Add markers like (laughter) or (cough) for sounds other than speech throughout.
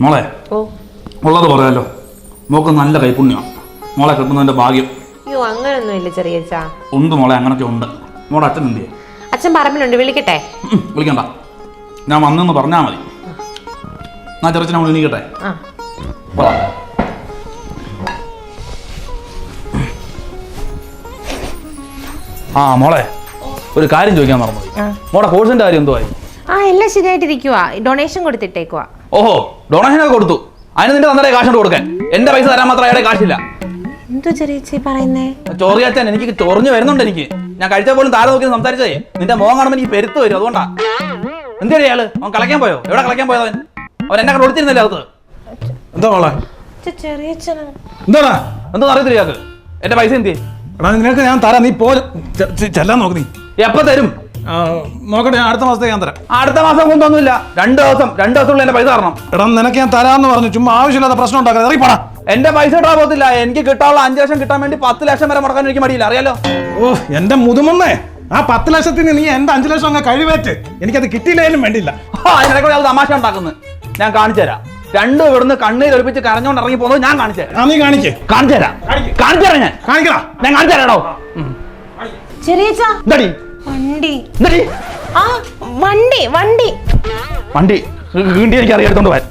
മോളെ ഓ. ഉള്ളത് പറയാലോ. മോക്ക് നല്ല കൈപുണ്യമാണ്. മോളെ കിട്ടുന്നതിന്റെ ഭാഗ്യം. അയ്യോ അങ്ങനൊന്നും ഇല്ല ചെറിയച്ചാ ഉണ്ട് മോളെ അങ്ങനൊക്കെ ഉണ്ട്. മോളെ അച്ഛൻ എന്തിയെ അച്ഛൻ പറമ്പിലുണ്ട് വിളിക്കട്ടെ? വിളിക്കണ്ട. ഞാൻ വന്നെന്ന് പറഞ്ഞാൽ മതി. ഞാൻ ചെറുച്ചനെ വിളിക്കട്ടെ എണീക്കട്ടെ? ആ. ആ മോളെ ഒരു കാര്യം ചോദിക്കാൻ മറന്നു. മോളെ കോഴ്സിന്റെ കാര്യം ആയി ആ എല്ലാം ശരിയായിട്ടിരിക്കുവാ. ഡൊണേഷൻ കൊടുത്തിട്ടേക്കുവാ. ഓഹോ ഡൊണേഷൻ ഒക്കെ കൊടുത്തു. അതിന് നിന്റെ തന്നെ കാശ് കൊടുക്കാൻ. എന്റെ പൈസ തരാൻ മാത്രം അയാളെ കാശില്ല. എന്തോ ചെറിയച്ചി പറയുന്നേ? ചോറിയാച്ചാൻ എനിക്ക് ചൊറിഞ്ഞു വരുന്നുണ്ട് എനിക്ക്. ഞാൻ കഴിച്ച പോലും താഴെ നോക്കി സംസാരിച്ചേ നിന്റെ മോൻ കാണുമ്പോൾ എനിക്ക് പെരുത്ത് വരും അതുകൊണ്ടാ. എന്തിനാ അയാൾ അവൻ കളയ്ക്കാൻ പോയോ? എവിടെ കളയ്ക്കാൻ പോയത് അവൻ? അവൻ എന്നെ കണ്ട് കൊടുത്തിരുന്നില്ല അകത്ത്? എന്താ മോളെ? എന്താണ്? എന്താ അറിയത്തില്ല ഇയാൾക്ക്. എന്റെ പൈസ എന്തി എടാ നിനക്ക് ഞാൻ തരാം. നീ പോ ചെല്ലാൻ നോക്ക് നീ. എപ്പോ തരും? നോക്കട്ടെ ഞാൻ അടുത്ത മാസത്തേക്ക് ഞാൻ തരാം. അടുത്ത മാസം കൊണ്ടൊന്നുമില്ല. രണ്ട് ദിവസം രണ്ട് ദിവസത്തിലുള്ള എന്റെ പൈസ തരണം. എടാ നിനക്ക് ഞാൻ തരാമെന്ന് പറഞ്ഞു ചുമ്മാ ആവശ്യമില്ലാത്ത പ്രശ്നം ഉണ്ടാക്കാതെ ഇറങ്ങി പോടാ എന്റെ പൈസ ഇടാൻ പോകത്തില്ല. എനിക്ക് കിട്ടാനുള്ള അഞ്ച് ലക്ഷം കിട്ടാൻ വേണ്ടി പത്ത് ലക്ഷം വരെ മുടക്കാൻ എനിക്ക് മടിയില്ല. അറിയാലോ? ഓ എന്റെ മുതുമുന്നേ. ആ പത്ത് ലക്ഷത്തിന് നീ എന്റെ അഞ്ചു ലക്ഷം അങ്ങ് കഴിവേറ്റ്. എനിക്കത് കിട്ടിയില്ലേലും വേണ്ടില്ല ആ, അതിനിടയ്ക്ക് തമാശ ഉണ്ടാക്കുന്നത് ഞാൻ കാണിച്ചു തരാം. രണ്ടും ഇവിടുന്ന് കണ്ണീർ ഒളിപ്പിച്ച് കരഞ്ഞോണ്ട് ഇറങ്ങി പോകുന്നത് ഞാൻ കാണിച്ചു തരാം. ആ നീ കാണിക്കേ. കാണിച്ചു തരാം. കാണിച്ചു തരാം ഞാൻ. കാണിക്കടാ. ഞാൻ കാണിച്ചു തരാടോ ചെറിയ എന്താടി വണ്ടി. ആ വണ്ടി വണ്ടി. വണ്ടി. വീണ്ടി എനിക്ക് അറിയാം എടുത്തോണ്ട് പോവാൻ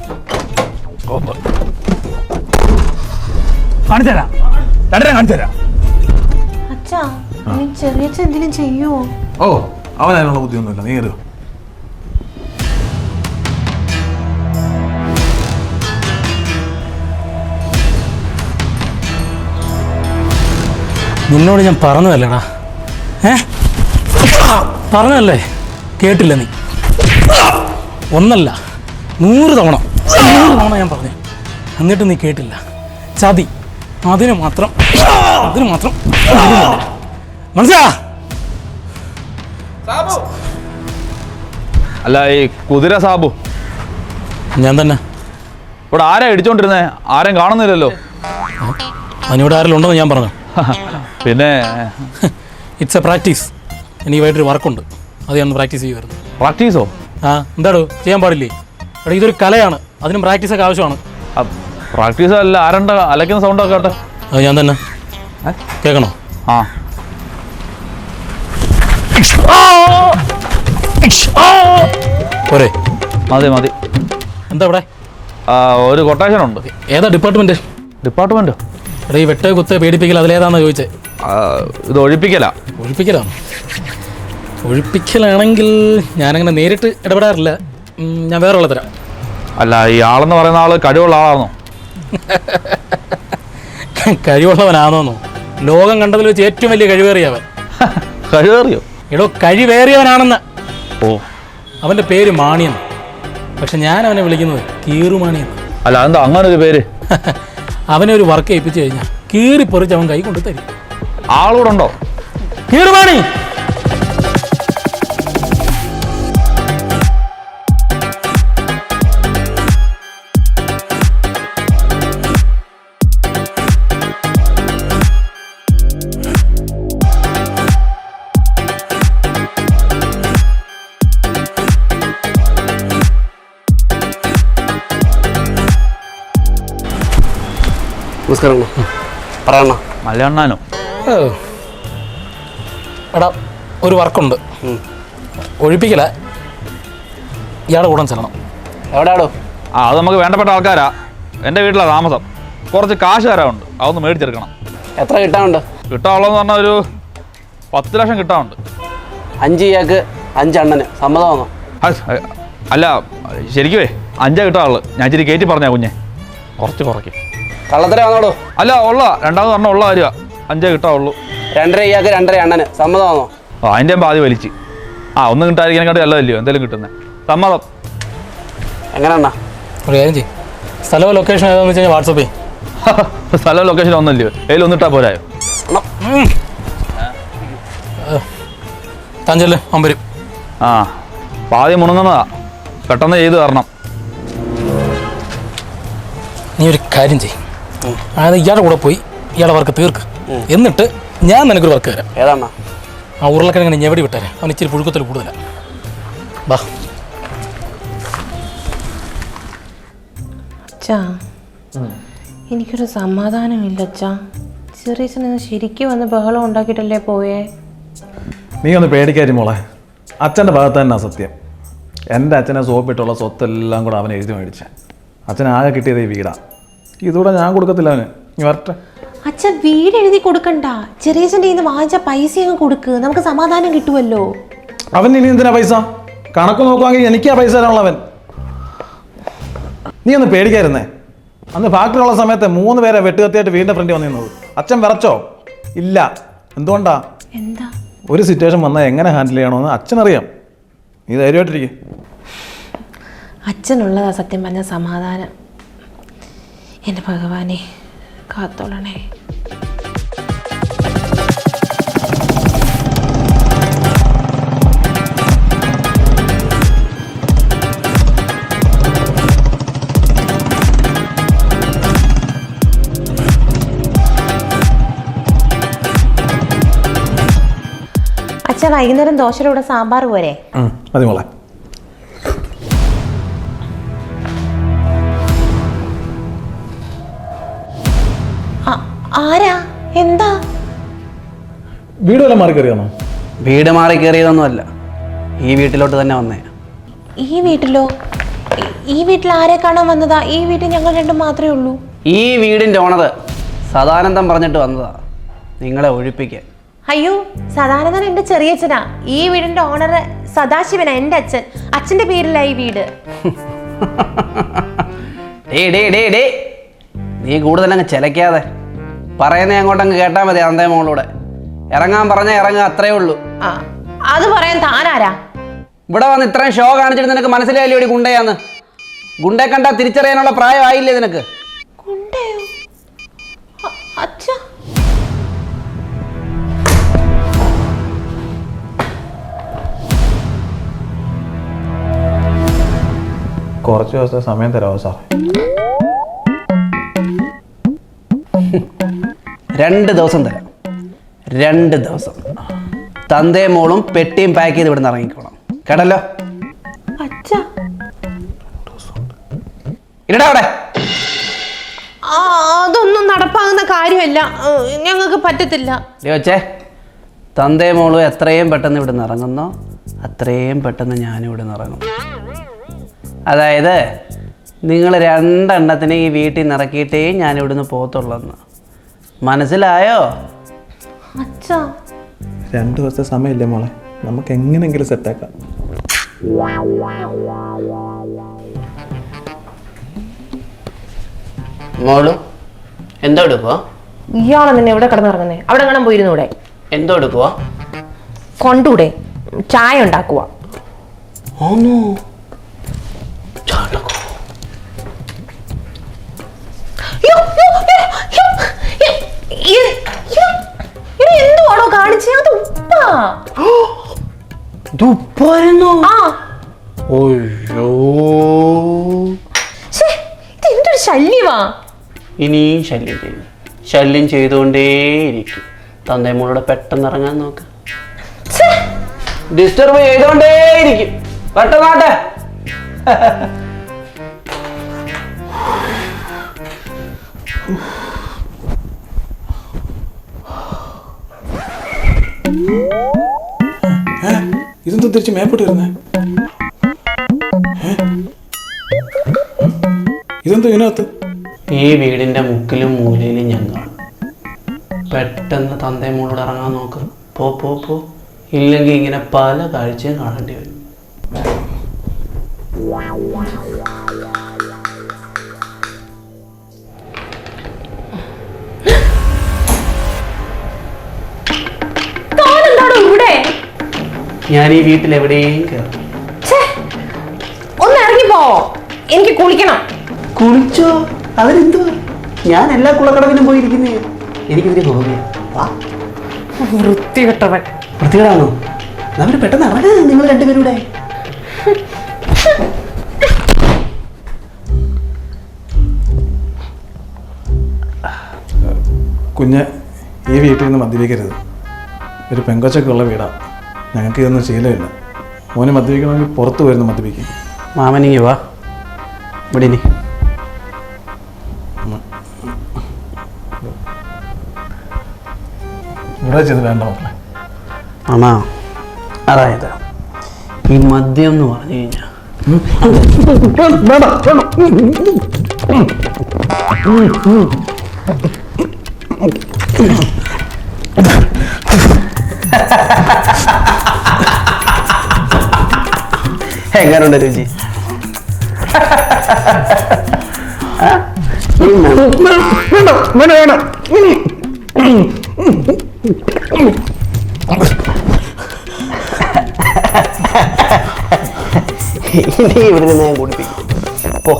കാണിച്ചു തരാം. രണ്ടര കാണിച്ചു തരാം. അച്ഛാ നീ ചെറിയ എന്തിനും ചെയ്യുവോ ഓ അവൻ ബുദ്ധിയൊന്നുമില്ല. നീ കയറുക നിന്നോട് ഞാൻ പറഞ്ഞതല്ലേടാ. ഏ? പറഞ്ഞതല്ലേ? കേട്ടില്ല നീ. ഒന്നല്ല നൂറ് തവണ നൂറ് തവണ ഞാൻ പറഞ്ഞു. എന്നിട്ട് നീ കേട്ടില്ല. ചതി. അതിന് മാത്രം അതിന് മാത്രം മനസ്സിലാ? അല്ല ഈ കുതിര സാബു. ഞാൻ തന്നെ. ഇവിടെ ആരാ ഇടിച്ചോണ്ടിരുന്നേ? ആരും കാണുന്നില്ലല്ലോ. അതിനിവിടെ ആരെങ്കിലും ഉണ്ടെന്ന് ഞാൻ പറഞ്ഞു (laughs) പിന്നെ? ഇറ്റ്സ് എ പ്രാക്ടീസ് എനിക്ക് വൈകിട്ടൊരു വർക്കുണ്ട് അത് ഞാൻ പ്രാക്ടീസ് ചെയ്യുമായിരുന്നു പ്രാക്ടീസോ ആ എന്താടോ ചെയ്യാൻ പാടില്ലേ? എടാ ഇതൊരു കലയാണ്. അതിനും പ്രാക്ടീസ് ഒക്കെ ആവശ്യമാണ്. പ്രാക്ടീസ് അല്ല ആരണ്ട അലക്കുന്ന സൗണ്ട് ഒക്കെ ആട്ടെ അത് ഞാൻ തന്നെ. കേൾക്കണോ? ആ. പോരെ. മതി മതി. എന്താ ഇവിടെ? ആ, ഒരു കൊട്ടേഷൻ ഉണ്ട്. ഏതാ ഡിപ്പാർട്ട്മെന്റ് ഡിപ്പാർട്ട്മെന്റ് എടാ ഈ വെട്ടേ കുത്തേ പേടിപ്പിക്കൽ അതിലേതാണെന്ന് ചോദിച്ചേ. ഇത് ഒഴിപ്പിക്കല. ഒഴിപ്പിക്കലാണ് ഒഴിപ്പിക്കലാണെങ്കിൽ ഞാനങ്ങനെ നേരിട്ട് ഇടപെടാറില്ല. ഉം, ഞാൻ വേറെ ഉള്ള തരാം. അല്ല ഈ ആളെന്ന് പറയുന്ന ആൾ കഴിവുള്ള ആളാണോ (laughs) കഴിവുള്ളവനാണോന്നോ ലോകം കണ്ടതിൽ വെച്ച് ഏറ്റവും വലിയ കഴിവേറിയവൻ. (laughs) കഴിവേറിയോ? എടോ കഴിവേറിയവനാണെന്ന്. ഓ. അവന്റെ പേര് മാണിയെന്ന്. പക്ഷെ ഞാൻ അവനെ വിളിക്കുന്നത് കീറുമാണിയെന്ന്. അല്ല എന്താ അങ്ങനെ ഒരു പേര്? (laughs) അവനെ ഒരു വർക്ക് ഏൽപ്പിച്ചു കഴിഞ്ഞാൽ കീറിപ്പറിച്ച് അവൻ കൈ കൊണ്ട് തരും. ആളൂടെ ഉണ്ടോ കീറുമാണി. നമസ്കാരം. പറയണ മലയണ്ണാനോ. എടാ ഒരു വർക്കുണ്ട്. ഒഴിപ്പിക്കല ഇയാളെ കൂടെ ചെല്ലണം. എവിടെയാടോ? ആ അത് നമുക്ക് വേണ്ടപ്പെട്ട ആൾക്കാരാ. എന്റെ വീട്ടിലാണ് താമസം. കുറച്ച് കാശ് തരാറുണ്ട് അതൊന്ന് മേടിച്ചെടുക്കണം. എത്ര കിട്ടാനുണ്ട്? കിട്ടാനുള്ളതെന്ന് പറഞ്ഞാൽ ഒരു പത്ത് ലക്ഷം കിട്ടാനുണ്ട്. അഞ്ച് ഇയാൾക്ക് അഞ്ച് അണ്ണന്. സമ്മതമാണോ അല്ല ശരിക്കുവേ അഞ്ചാ കിട്ടാനുള്ളു. ഞാൻ ഇച്ചിരി കയറ്റി പറഞ്ഞാ കുഞ്ഞെ. കുറച്ച് കുറയ്ക്കും. കള്ളത്തരം വന്നോടോ അല്ല ഉള്ള രണ്ടാമത് പറഞ്ഞ ഉള്ള കാര്യമാണ് അഞ്ചേ കിട്ടാവുള്ളൂ. രണ്ടര ഇയാൾക്ക് രണ്ടര അണ്ണന്. സമ്മതമാണോ ആ അതിന്റെ പാതി വലിച്ച്. ആ ഒന്നും കിട്ടാതിരിക്കാനെക്കാട്ടി നല്ലതല്ലയോ? എന്തെങ്കിലും കിട്ടുന്നത് സമ്മതം. എങ്ങനെണ്ണ ഒരു കാര്യം ചെയ്യും. സ്ഥലവും ലൊക്കേഷൻ ഏതാണെന്ന് വെച്ച് കഴിഞ്ഞാൽ വാട്സപ്പ് ചെയ്യും. സ്ഥലം ലൊക്കേഷൻ ഒന്നല്ലയോ? ഏതിൽ ഒന്നിട്ടാ പോരായോ? താഞ്ചൽ അമ്പരും. ആ പാതി മുണങ്ങുന്നതാ. പെട്ടെന്ന് ചെയ്തു തരണം. നീ ഒരു കാര്യം ചെയ്യും. അതായത് ഇയാളുടെ കൂടെ പോയി ഇയാളെ വർക്ക് തീർക്ക്. എന്നിട്ട് ഞാൻ നിനക്കൊരു വർക്ക് തരാം. ഏതാണ് ആ ഉരുളക്കിഴങ്ങനെ ഞെവടി വിട്ടേരെ? അവൻ ഇച്ചിരി പുഴുക്കത്തിൽ കൂടുതലാണ് അച്ഛാ എനിക്കൊരു സമാധാനമില്ല അച്ഛാ. ചെറിയച്ഛൻ ശരിക്കും വന്ന് ബഹളം ഉണ്ടാക്കിയിട്ടല്ലേ പോയേ? നീ ഒന്ന് പേടിക്കാരി മോളെ. അച്ഛന്റെ ഭാഗത്ത് തന്നെ സത്യം. എന്റെ അച്ഛനെ സോപ്പിട്ടുള്ള സ്വത്തെല്ലാം കൂടെ അവൻ എഴുതി മേടിച്ച. അച്ഛൻ ആകെ കിട്ടിയത് ഈ വീടാണ് ഇതുകൂടെ ഞാൻ കൊടുക്കത്തില്ല അവന്. നീ വരട്ടെ. അച്ഛ വീട് എഴുതി കൊടുക്കണ്ട. ചെറിയച്ഛന്റെ ഇന്ന് വാങ്ങിച്ച പൈസ അങ്ങ് കൊടുക്ക്. നമുക്ക് സമാധാനം കിട്ടുമല്ലോ. അവൻ ഇനി എന്തിനാ പൈസ? കണക്ക് നോക്കുവാണെങ്കിൽ എനിക്കാ പൈസ തരാനുള്ളവൻ നീ ഒന്ന് പേടിക്കായിരുന്നേ? അന്ന് ഫാക്ടറിയുള്ള സമയത്ത് മൂന്ന് പേരെ വെട്ടുകത്തിയായിട്ട് വീടിന്റെ ഫ്രണ്ടിൽ വന്നിരുന്നത്. അച്ഛൻ വിറച്ചോ? ഇല്ല. എന്തുകൊണ്ടാ? എന്താ? ഒരു സിറ്റുവേഷൻ വന്നാൽ എങ്ങനെ ഹാൻഡിൽ ചെയ്യണമെന്ന് അച്ഛനറിയാം. നീ ധൈര്യമായിട്ടിരിക്കും. അച്ഛനുള്ളതാ സത്യം പറഞ്ഞ സമാധാനം. എന്റെ ഭഗവാനെ കാത്തോളണേ. അച്ഛ വൈകുന്നേരം ദോശയുടെ കൂടെ സാമ്പാർ പോരെ? മതി മോളെ. വീട് വല്ല മാറി കയറിയാണോ? വീട് മാറി കയറിയതൊന്നുമല്ല ഈ വീട്ടിലോട്ട് തന്നെ വന്നേ. ഈ വീട്ടിലോ? ഈ- വീട്ടിൽ ആരെ കാണാൻ വന്നതാ? ഈ വീട്ടിൽ ഞങ്ങൾ രണ്ടും മാത്രമേ ഉള്ളൂ. ഈ വീടിന്റെ ഓണത് സദാനന്ദം പറഞ്ഞിട്ട് വന്നതാ. നിങ്ങളെ ഒഴിപ്പിക്കാൻ. അയ്യോ സദാനന്ദൻ ചെറിയ ചെറിയച്ഛനാ. ഈ വീടിന്റെ ഓണർ സദാശിവനാ എന്റെ അച്ഛൻ. അച്ഛന്റെ പേരിലാ ഈ വീട്. ഡേ ഡേ ഡേ ഡേ നീ കൂടുതൽ അങ്ങ് ചിലക്കാതെ പറയുന്നേ അങ്ങോട്ടങ്ങ് കേട്ടാൽ മതി അന്തേ മോളൂടെ. ഇറങ്ങാൻ പറഞ്ഞ ഇറങ്ങുക അത്രേ ഉള്ളൂ. ആ അത് പറയാൻ താനാരാ? ഇവിടെ വന്ന് ഇത്രയും ഷോ കാണിച്ചിട്ട് നിനക്ക് മനസ്സിലായില്ലേ ഇവിടെ ഗുണ്ടയാന്ന്? ഗുണ്ടയെ കണ്ടാ തിരിച്ചറിയാനുള്ള പ്രായമായില്ലേ നിനക്ക്? അച്ഛാ. കുറച്ച് ദിവസത്തെ സമയം തരാമോ സാർ രണ്ട് ദിവസം തരാം. രണ്ട് ദിവസം. തന്തേ മോളും പെട്ടിയും പാക്ക് ചെയ്ത് ഇവിടുന്ന് ഇറങ്ങിക്കോണം. കേട്ടല്ലോ? ഇരടാ അവിടെ. അതൊന്നും നടപ്പാകുന്ന കാര്യമല്ല. ഞങ്ങൾക്ക് പറ്റത്തില്ല. ചോച്ചേ തന്തേ മോളും എത്രയും പെട്ടെന്ന് ഇവിടുന്ന് ഇറങ്ങുന്നോ. അത്രയും പെട്ടെന്ന് ഞാനും ഇവിടുന്ന് ഇറങ്ങും. അതായത് നിങ്ങൾ രണ്ടെണ്ണത്തിനെ ഈ വീട്ടിൽ നിന്ന് ഇറക്കിയിട്ടേ ഞാൻ ഇവിടുന്ന് പോത്തുള്ളെന്ന് മനസ്സിലായോ? അച്ഛാ. രണ്ട് ദിവസത്തെ സമയമില്ലേ മോളെ? നമുക്ക് എങ്ങനെയെങ്കിലും സെറ്റാക്കാം മോളും? എന്തോ എടുക്കുവോ? ഇയാളെ നിന്നെ എവിടെ കിടന്നിറങ്ങുന്നേ. അവിടെ കാണാൻ പോയിരുന്നൂടെ? എന്തോ എടുക്കുവോ? കൊണ്ടൂടെ. ചായ ഉണ്ടാക്കുക ഓന്നോ ഉപ്പാ ദുപ്പായിരുന്നു ആ ഒയ്യോ ഛേ, ഇത് എന്തൊരു ശല്യമാ? ഇനിയും ശല്യം ചെയ്യും. ശല്യം ചെയ്തുകൊണ്ടേയിരിക്കും തന്തേ മോളോട് പെട്ടെന്ന് ഇറങ്ങാൻ നോക്ക്. ഛേ, ഡിസ്റ്റർബ് ചെയ്തുകൊണ്ടേയിരിക്കും പെട്ടെന്നാട്ടെ (laughs) ഇതെന്താ തിരിച്ച് മേപ്പോട്ട് വരുന്നേ? ഇതെന്താ ഇതിനകത്ത്? ഈ വീടിന്റെ മുക്കിലും മൂലയിലും ഞാൻ കാണും. പെട്ടെന്ന് തന്തേ മോളോട് ഇറങ്ങാൻ നോക്ക്. പോ പോ പോ. ഇല്ലെങ്കിൽ ഇങ്ങനെ പല കാഴ്ചയും കാണേണ്ടി വരും. ഞാൻ ഈ വീട്ടിൽ എവിടെയും കയറും ഛേ, ഒന്ന് ഇറങ്ങിപ്പോ. എനിക്ക് കുളിക്കണം. കുളിച്ചോ? അതിനെന്തോ ഞാൻ എല്ലാ കുളക്കടവിലും പോയിരിക്കുന്നേ. എനിക്കിതിന് തോന്നിയ വാ. വൃത്തികെട്ടവൻ. വൃത്തികേടാണോ? അവർ പെട്ടെന്ന് ഇറങ്ങാ നിങ്ങൾ രണ്ടുപേരൂടെ? കുഞ്ഞ് ഈ വീട്ടിൽ നിന്ന് മദ്യപിക്കരുത്. ഒരു പെങ്കൊച്ചൊക്കെ ഉള്ള വീടാണ് ഞങ്ങൾക്ക് ഇതൊന്നും ശീലമില്ല മോനെ മദ്യപിക്കണമെങ്കിൽ പുറത്ത് വരുന്ന മദ്യപിക്കും മാമനിങ്ങി വാ. ഇവിടെ ഇനി. ഇവിടെ ചെയ്ത് വേണ്ട മക്കളെ. മാമാ അതായത് ഈ മദ്യം എന്ന് പറഞ്ഞു കഴിഞ്ഞാൽ വേണ്ട വേണ്ട എങ്ങനെയുണ്ട് രുചി ഇനി ഇവിടുന്ന് ഞാൻ കുടിപ്പിക്കും. പോ.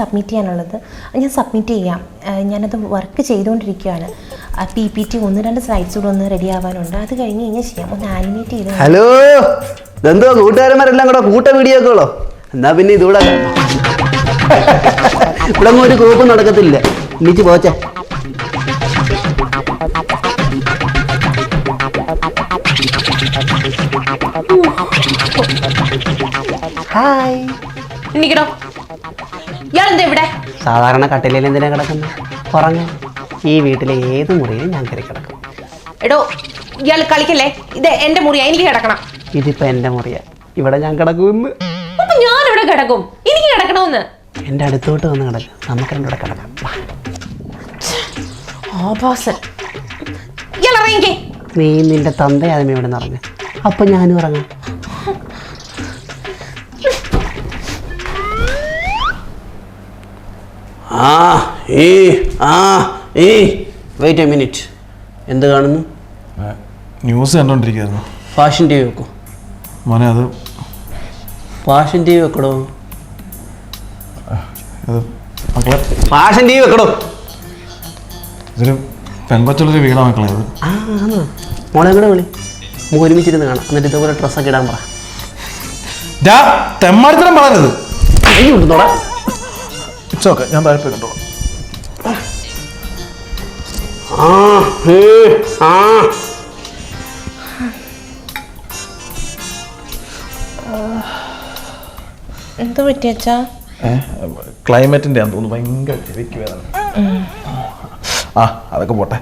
സബ്മിറ്റ് ചെയ്യാനുള്ളത്. ഞാൻ സബ്മിറ്റ് ചെയ്യാം. ഞാനത് വർക്ക് ചെയ്തുകൊണ്ടിരിക്കുകയാണ്. പി പി ടി ഒന്ന് രണ്ട് സ്ലൈഡ്സ് കൂടെ ഒന്ന് റെഡി ആവാനുണ്ട്. അത് കഴിഞ്ഞ് കഴിഞ്ഞാൽ ചെയ്യാം. ഒന്ന് ആനിമേറ്റ് ചെയ്ത് ഹലോ ഇതെന്തോ കൂട്ടുകാരന്മാരെല്ലാം കൂടെ കൂട്ട വീഡിയോ ഒക്കെ ഉള്ളോ? എന്നാ പിന്നെ ഇതൂടെ കാണാം. (laughs) ഇവിടെ ഒന്നും ഒരു ഗ്രൂപ്പ് നടക്കത്തില്ല. എണീച്ച് പോച്ചേ. ഹായ് എണ്ണിക്കടോ ഇയാളെന്താ ഇവിടെ? സാധാരണ കട്ടിലയിൽ എന്തിനാ കിടക്കുന്നത് പറഞ്ഞു ഈ വീട്ടിലെ ഏത് മുറിയിലും ഞാൻ കയറി കിടക്കും. എടോ ഇയാൾ കളിക്കല്ലേ? ഇത് എന്റെ മുറിയാ എനിക്ക് കിടക്കണം. ഇതിപ്പോ എന്റെ മുറിയാ. ഇവിടെ ഞാൻ കിടക്കുമെന്ന്. അപ്പൊ ഞാൻ ഇവിടെ കിടക്കും. എനിക്ക് കിടക്കണമെന്ന്. എന്റെ അടുത്തോട്ട് വന്ന് കിടക്കും. നമുക്ക് രണ്ടൂടെ കൂടെ കിടക്കാം. ഇയാൾ ഇറങ്ങിക്കേ. നീ നിന്റെ തന്തയാദ്യം ഇവിടെ നിന്ന് ഇറങ്ങ്. അപ്പൊ ഞാനും ഇറങ്ങാം. ആ ഈ ആ ഈ. വെയിറ്റ് എ മിനിറ്റ് എന്ത് കാണുന്നു? ന്യൂസ് കണ്ടോണ്ടിരിക്കുന്നു ഫാഷൻ ടി വി വെക്കോ. മോനെ അത് ഫാഷൻ ടി വി വെക്കടോ? അത് മക്കളെ. ഫാഷൻ ടി വി വെക്കടോ? ഇതൊരു പെൺപച്ചുള്ളൊരു വീടാ മക്കളെ അത് ആ ആണോ മോളെ കൂടെ വിളി? നമുക്ക് ഒരുമിച്ചിരുന്ന് കാണാം. എന്നിട്ട് ഇതുപോലെ ഡ്രസ്സൊക്കെ ഇടാൻ പറ. തെമ്മാടിത്തരം പറയരുത്. കൈ കൊണ്ടുന്നോടാ ഇറ്റ്സ് ഓക്കെ ഞാൻ താഴെ എന്താ പറ്റിയച്ചാ ക്ലൈമറ്റിന്റെ ആണെന്ന് തോന്നുന്നു ഭയങ്കര ചെവിക്ക് വേദന. ആ അതൊക്കെ പോട്ടെ.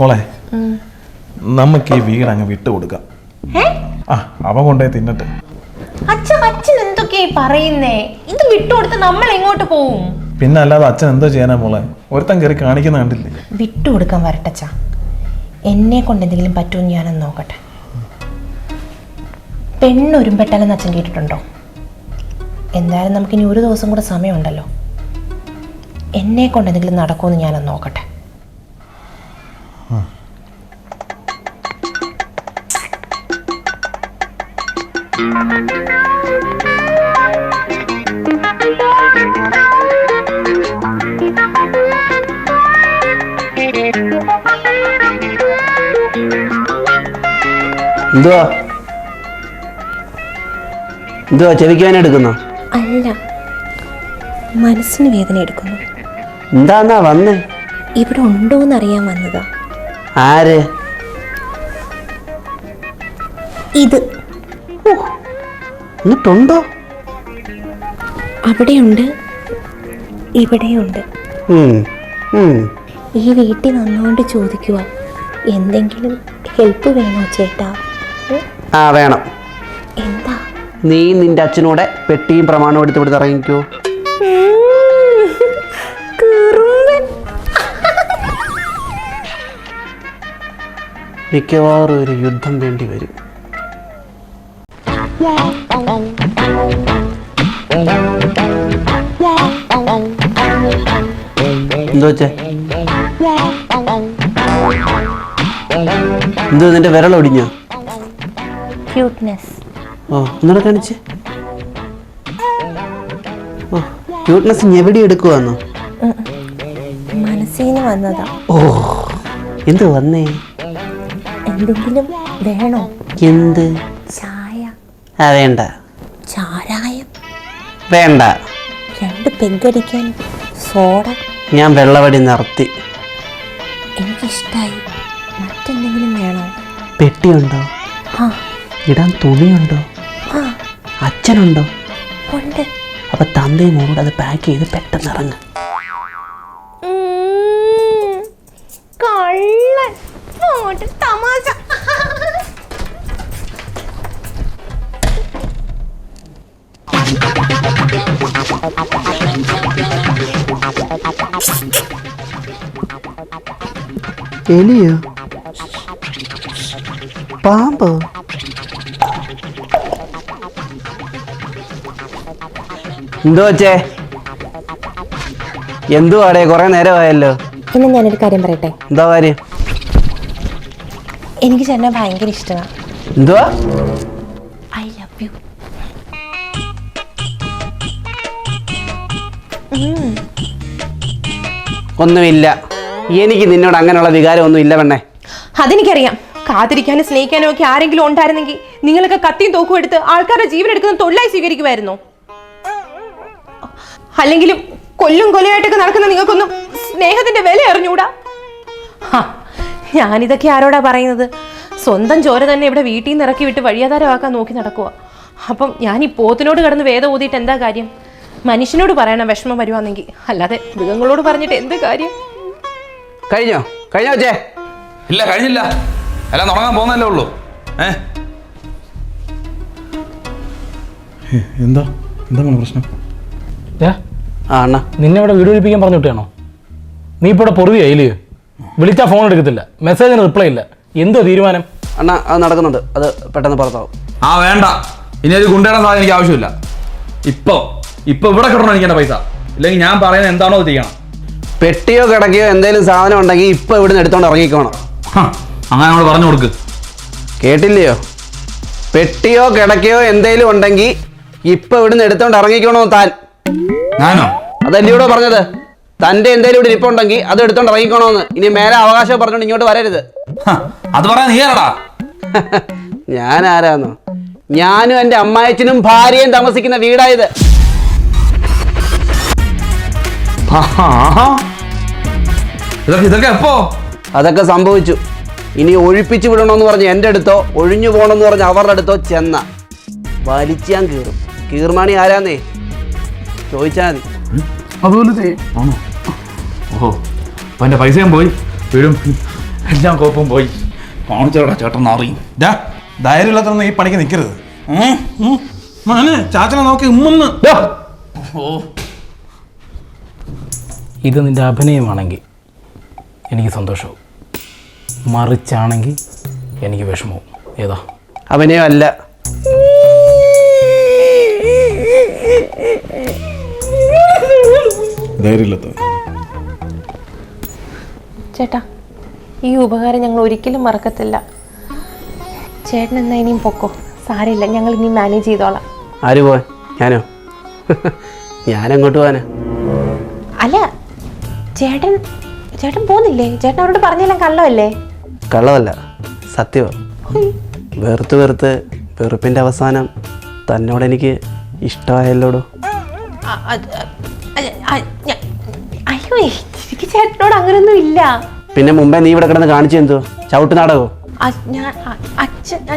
മോളെ നമുക്ക് ഈ വീട് അങ്ങ് വിട്ടു കൊടുക്കാം. ആ അവ കൊണ്ടുപോയി തിന്നട്ടെ. അച്ഛൻ അച്ഛൻ എന്തൊക്കെയായി പറയുന്നേ? ഇത് വിട്ടുകൊടുത്ത് നമ്മൾ എങ്ങോട്ട് പോവും? പിന്നെ അല്ലാതെ അച്ഛൻ എന്തോ ചെയ്യാനാ മോളെ? ഒരുത്തൻ കയറി കാണിക്കുന്ന കണ്ടില്ലേ? വിട്ടുകൊടുക്കാൻ വരട്ടച്ച എന്നെ കൊണ്ട് എന്തെങ്കിലും പറ്റുമെന്ന് ഞാനൊന്ന് നോക്കട്ടെ. പെണ്ണൊരുമ്പെട്ടാലെന്ന് അച്ഛൻ കേട്ടിട്ടുണ്ടോ? എന്തായാലും നമുക്കിനി ഒരു ദിവസം കൂടെ സമയമുണ്ടല്ലോ. എന്നെ കൊണ്ട് എന്തെങ്കിലും നടക്കുമെന്ന് ഞാനൊന്ന് നോക്കട്ടെ. എന്തുവാ? എന്തുവാ ചെവിക്കാൻ എടുക്കുന്നു? അല്ല. മനസ്സിന് വേദന എടുക്കുന്നു. എന്താന്നാ വന്നേ? ഇവിടെ ഉണ്ടോന്ന് അറിയാൻ വന്നതാ. ആര്? ഇത്. എന്നിട്ടുണ്ടോ? അവിടെയുണ്ട്. ഇവിടെയുണ്ട്. ഈ വീട്ടിൽ വന്നുകൊണ്ട് ചോദിക്കുക എന്തെങ്കിലും ഹെൽപ്പ് വേണോ ചേട്ടാ? ആ വേണം. നീ നിന്റെ അച്ഛനൂടെ പെട്ടിയും പ്രമാണവും എടുത്ത് ഇവിടെ ഇറങ്ങിക്കോ മിക്കവാറും ഒരു യുദ്ധം വേണ്ടി വരും. എന്തോ വെച്ചേ എന്തോ നിന്റെ വിരൽ ഒടിഞ്ഞോ ക്യൂട്ട്നെസ് ഓ ഒന്നുകൂടെ കാണിച്ച്. ഓ ക്യൂട്ട്നെസ് എവിടെ എടുക്കുവാന്നോ? മനസ്സിന് വന്നതാ. ഓ എന്ത് വന്നേ? എന്തെങ്കിലും വേണോ? എന്ത്? ചായ. ആ വേണ്ട. ചാരായം. വേണ്ട. രണ്ട് പെഗടിക്കാൻ സോഡ. ഞാൻ വെള്ളവടി നിർത്തി. എനിക്കിഷ്ടായി. മറ്റെന്തെങ്കിലും വേണോ? പെട്ടിയുണ്ടോ? ആ ഇടാൻ തുണിയുണ്ടോ? ആ. അച്ഛനുണ്ടോ? ഉണ്ട്. അപ്പൊ തന്തയും മോളോട് അത് പാക്ക് ചെയ്ത് പെട്ടെന്ന് ഇറങ്ങ. കള്ളൻ. അങ്ങോട്ട് തമാശ. എലിയോ? പാമ്പോ? എന്തോ വച്ചേ എന്തുവാടേ കുറെ നേരമായല്ലോ. പിന്നെ ഞാനൊരു കാര്യം പറയട്ടെ? എന്താ കാര്യം? എനിക്ക് ചേട്ടനെ ഭയങ്കര ഇഷ്ടമാണ്. എന്തുവാ? ഐ ലവ് യു ഒന്നുമില്ല. എനിക്ക് നിന്നോട് അങ്ങനെയുള്ള വികാരം ഒന്നും ഇല്ല പെണ്ണേ. അതെനിക്കറിയാം. കാത്തിരിക്കാനും സ്നേഹിക്കാനും ഒക്കെ ആരെങ്കിലും ഉണ്ടായിരുന്നെങ്കിൽ നിങ്ങളൊക്കെ കത്തിയും തോക്കും എടുത്ത് ആൾക്കാരുടെ ജീവൻ എടുക്കുന്ന തൊഴിലായി സ്വീകരിക്കുമായിരുന്നോ. അല്ലെങ്കിലും കൊല്ലും കൊലയായിട്ടൊക്കെ നടക്കുന്ന നിങ്ങൾക്കൊന്നും സ്നേഹത്തിന്റെ വില അറിഞ്ഞൂടാ? ഞാനിതൊക്കെ ആരോടാ പറയുന്നത്? സ്വന്തം ചോര തന്നെ ഇവിടെ വീട്ടിൽ നിന്ന് ഇറക്കി വിട്ട് വഴിയാധാരമാക്കാൻ നോക്കി നടക്കുക അപ്പം ഞാൻ ഈ പോത്തിനോട് കിടന്ന് വേദം ഊതിയിട്ട് എന്താ കാര്യം? മനുഷ്യനോട് പറയണം വിഷമം വരുവാണെങ്കിൽ അല്ലാതെ മൃഗങ്ങളോട് പറഞ്ഞിട്ട് എന്ത് കാര്യം? കഴിഞ്ഞോ? കഴിഞ്ഞോ അച്ഛേ? ഇല്ല കഴിഞ്ഞില്ല. അല്ല തുടങ്ങാൻ പോകുന്നല്ലേ ഉള്ളൂ. ഏ? എന്താ? എന്താ മോളെ പ്രശ്നം? ഏ ആ അണ്ണാ. നിന്നെ ഇവിടെ വീട് ഒഴിപ്പിക്കാൻ പറഞ്ഞു വിട്ടാണോ നീ ഇപ്പോൾ ഇവിടെ പൊറുതി ആയില്ലയോ വിളിച്ചാൽ ഫോൺ എടുക്കത്തില്ല. മെസ്സേജിന് റിപ്ലൈ ഇല്ല. എന്തോ തീരുമാനം? അണ്ണാ അത് നടക്കുന്നുണ്ട്. അത് പെട്ടെന്ന് പുറത്താവും. ആ വേണ്ട. ഇനി ഒരു ഗുണ്ടയുടെ സാധനം എനിക്ക് ആവശ്യമില്ല. ഇപ്പോ ഇപ്പൊ ഇവിടെ കിട്ടണം എനിക്ക് എന്റെ പൈസ. ഇല്ലെങ്കിൽ ഞാൻ പറയുന്നത് എന്താണോ അത് ചെയ്യണം. പെട്ടിയോ കിടക്കയോ എന്തെങ്കിലും സാധനം ഉണ്ടെങ്കിൽ ഇപ്പൊ ഇവിടുന്ന് എടുത്തോണ്ട് ഇറങ്ങിക്കോണം. അങ്ങനെ നമ്മൾ പറഞ്ഞു കൊടുക്ക്. കേട്ടില്ലയോ? പെട്ടിയോ കിടക്കയോ എന്തെങ്കിലും ഉണ്ടെങ്കിൽ ഇപ്പൊ ഇവിടുന്ന് എടുത്തോണ്ട് ഇറങ്ങിക്കണോ താൻ? ഞാനോ? കൂടെ പറഞ്ഞത്. തന്റെ എന്തേലും ഇവിടെ ഇരിപ്പുണ്ടെങ്കിൽ അത് എടുത്തോണ്ട് ഇറങ്ങിക്കണോന്ന്. ഇനി മേലെ അവകാശം പറഞ്ഞോണ്ട് ഇങ്ങോട്ട് വരരുത്. അത് പറയാൻ നീ ആരടാ? (laughs) ഞാൻ ആരാന്നോ? ഞാനും എന്റെ അമ്മായച്ചനും ഭാര്യയും താമസിക്കുന്ന വീടായത്. ഇതൊക്കെ ഇതൊക്കെ എപ്പോ? അതൊക്കെ സംഭവിച്ചു. ഇനി ഒഴിപ്പിച്ചു വിടണമെന്ന് പറഞ്ഞ് എന്റെ അടുത്തോ ഒഴിഞ്ഞു പോകണമെന്ന് പറഞ്ഞ് അവരുടെ അടുത്തോ ചെന്ന. വലിച്ചാൻ കീറും. കീർമാണി ആരാന്നേ? ചോദിച്ചാൽ മതി. അതുപോലെ ചെയ്യും. ആണോ? ഓഹോ. അപ്പൊ പൈസയും പോയി. വീടും എല്ലാം കോപ്പും പോയി. കാണിച്ചോടാ ചേട്ടൻ അറിയും. ധൈര്യമില്ലാത്തൊന്നും ഈ പണിക്ക് നിൽക്കരുത് മോനെ ചാച്ചനെ നോക്കി ഉമ്മെന്ന്. ഓ. ഇത് നിന്റെ അഭിനയമാണെങ്കിൽ എനിക്ക് സന്തോഷവും. മറിച്ചാണെങ്കിൽ എനിക്ക് വിഷമവും. ഏതാ? അവനെയോ ചേട്ടാ ഈ ഉപകാരം ഞങ്ങൾ ഒരിക്കലും മറക്കത്തില്ല. ചേട്ടൻ എന്നാ ഇനിയും പൊക്കോ? സാരില്ല ഞങ്ങൾ ഇനി മാനേജ് ചെയ്തോളാം. ആര് പോവാൻ ഞാനോ? ഞാനെങ്ങോട്ട് പോവാനാ? അല്ല ചേട്ടൻ ചേട്ടൻ പോന്നില്ലേ? ചേട്ടൻ അവരോട് പറഞ്ഞെല്ലാം കള്ളമല്ലേ? കള്ളമല്ല സത്യമാണ് വെറുത്ത് വെറുത്ത് വെറുപ്പിന്റെ അവസാനം തന്നോട് എനിക്ക് ഇഷ്ടമായല്ലോടോ? എനിക്ക് ചേട്ടനോട് അങ്ങനൊന്നും ഇല്ല. പിന്നെ മുമ്പേ നീ ഇവിടെ കിടന്ന് കാണിച്ചു എന്തോ? ചവിട്ട് നാടകോ?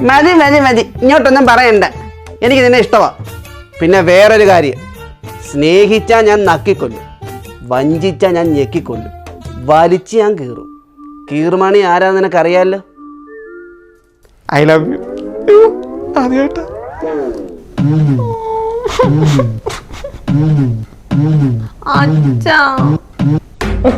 മതി മതി മതി. ഇങ്ങോട്ടൊന്നും പറയണ്ട. എനിക്ക് നിന്നെ ഇഷ്ടമാ പിന്നെ വേറൊരു കാര്യം. സ്നേഹിച്ചാ ഞാൻ നക്കിക്കൊല്ലും. വഞ്ചിച്ചാ ഞാൻ ഞെക്കിക്കൊല്ലും. വലിച്ച് ഞാൻ കീറും. കീറുമണി ആരാന്ന് നിനക്കറിയാലോ? ഐ ലവ് യു ആദ്യമായിട്ടാ അച്ഛാ. ആ